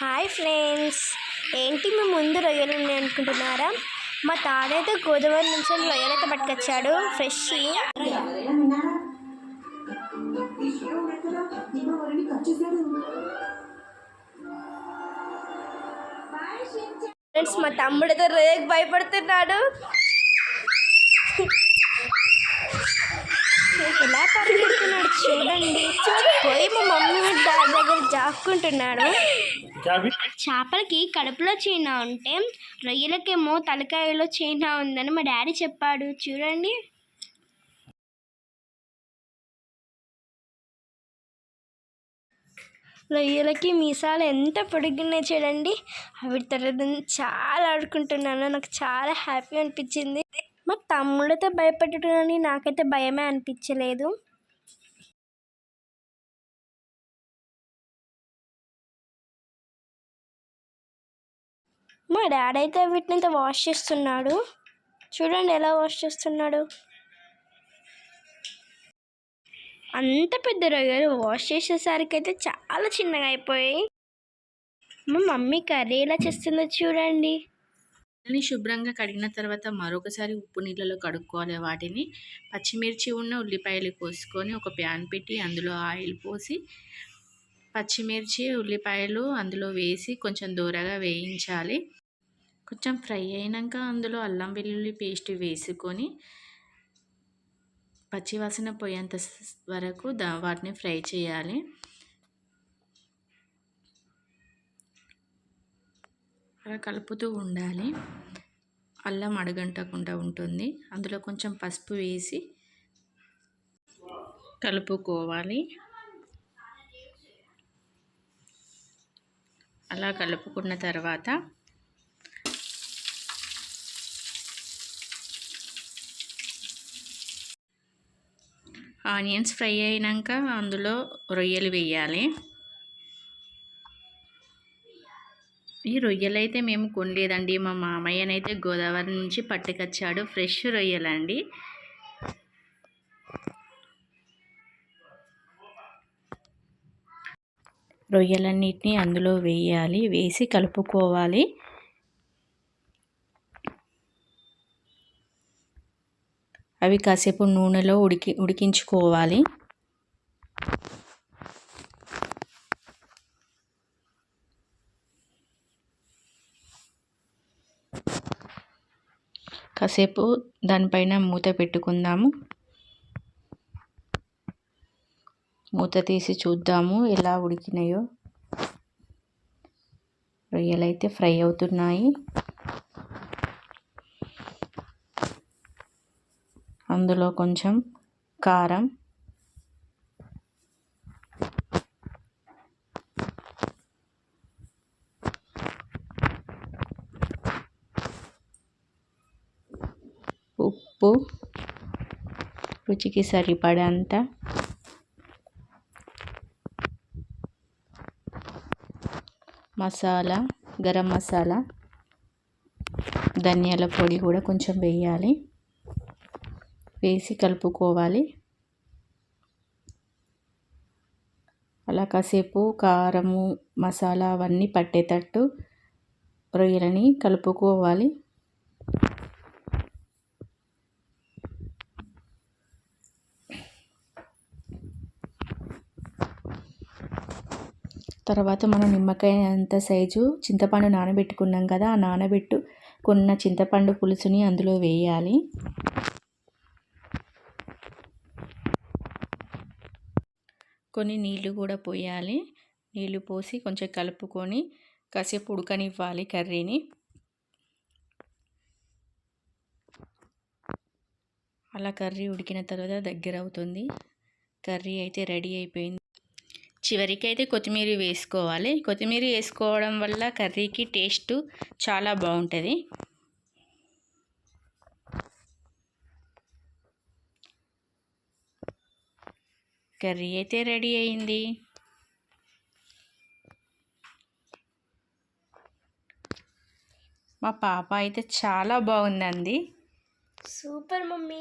Hi friends. ఏంటి మీ ముందు రొయ్యలు ఉన్నాయి అనుకుంటున్నారా? మా తాతయ్యతో గోదావరి నుంచి రొయ్యలైతే పట్టుకొచ్చాడు. ఫ్రెష్ ఫ్రెండ్స్ మా తమ్ముడితో రొయ్యకు భయపడుతున్నాడు. ఎలా పరిగెడుతున్నాడు చూడండి. పోయి మా మమ్మీ జాక్కుంటున్నాడు. చేపలకి కడుపులో చీనా ఉంటే రొయ్యలకేమో తలకాయలో చీనా ఉందని మా డాడీ చెప్పాడు. చూడండి. రొయ్యలకి మీసాలు ఎంత పొడుగున్నాయి చూడండి. అవి తర్వాత చాలా ఆడుకుంటున్నాను. నాకు చాలా హ్యాపీ అనిపించింది. మా తమ్ముడితో భయపెట్టడం నాకైతే భయమే అనిపించలేదు. మా డాడీ అయితే వీటిని ఇంత వాష్ చేస్తున్నాడు. చూడండి ఎలా వాష్ చేస్తున్నాడు. అంత పెద్ద రొయ్యలు వాష్ చేసేసరికి అయితే చాలా చిన్నగా అయిపోయాయి. మా మమ్మీ కర్రీ ఎలా చేస్తుందో చూడండి. అని శుభ్రంగా కడిగిన తర్వాత మరొకసారి ఉప్పు నీళ్ళలో కడుక్కోవాలి. వాటిని పచ్చిమిర్చి ఉన్న ఉల్లిపాయలు కోసుకొని ఒక ప్యాన్ పెట్టి అందులో ఆయిల్ పోసి పచ్చిమిర్చి ఉల్లిపాయలు అందులో వేసి కొంచెం దూరగా వేయించాలి. కొంచెం ఫ్రై అయినాక అందులో అల్లం వెల్లుల్లి పేస్ట్ వేసుకొని పచ్చివాసన పోయేంత వరకు దా వాటిని ఫ్రై చేయాలి. అలా కలుపుతూ ఉండాలి. అల్లం అడగంటకుండా ఉంటుంది. అందులో కొంచెం పసుపు వేసి కలుపుకోవాలి. అలా కలుపుకున్న తర్వాత ఆనియన్స్ ఫ్రై అయినాక అందులో రొయ్యలు వేయాలి. ఈ రొయ్యలైతే మేము కొనలేదండి. మా మామయ్యనైతే గోదావరి నుంచి పట్టుకొచ్చాడు. ఫ్రెష్ రొయ్యలండి. రొయ్యలన్నిటిని అందులో వేయాలి. వేసి కలుపుకోవాలి. అవి కాసేపు నూనెలో ఉడికి ఉడికించుకోవాలి. కాసేపు దానిపైన మూత పెట్టుకుందాము. మూత తీసి చూద్దాము ఎలా ఉడికినాయో. రొయ్యలు అయితే ఫ్రై అవుతున్నాయి. అందులో కొంచెం కారం. ఉప్పు. రుచికి సరిపడంత మసాలా గరం మసాలా ధనియాల పొడి కూడా కొంచెం వేయాలి. వేసి కలుపుకోవాలి. అలా కాసేపు కారము మసాలా అవన్నీ పట్టేటట్టు రొయ్యలని కలుపుకోవాలి. తర్వాత మనం నిమ్మకాయ అంత సైజు చింతపండు నానబెట్టుకున్నాం కదా ఆ నానబెట్టు కొన్న చింతపండు పులుసుని అందులో వేయాలి. కొన్ని నీళ్ళు కూడా పోయాలి. నీళ్ళు పోసి కొంచెం కలుపుకొని కాసేపు ఉడకనివ్వాలి కర్రీని. అలా కర్రీ ఉడికిన తర్వాత దగ్గర అవుతుంది. కర్రీ అయితే రెడీ అయిపోయింది. చివరికి అయితే కొత్తిమీర వేసుకోవాలి. కొత్తిమీర వేసుకోవడం వల్ల కర్రీకి టేస్ట్ చాలా బాగుంటుంది. కర్రీ అయితే రెడీ అయింది. మా పాప అయితే చాలా బాగుందండి. Super mummy.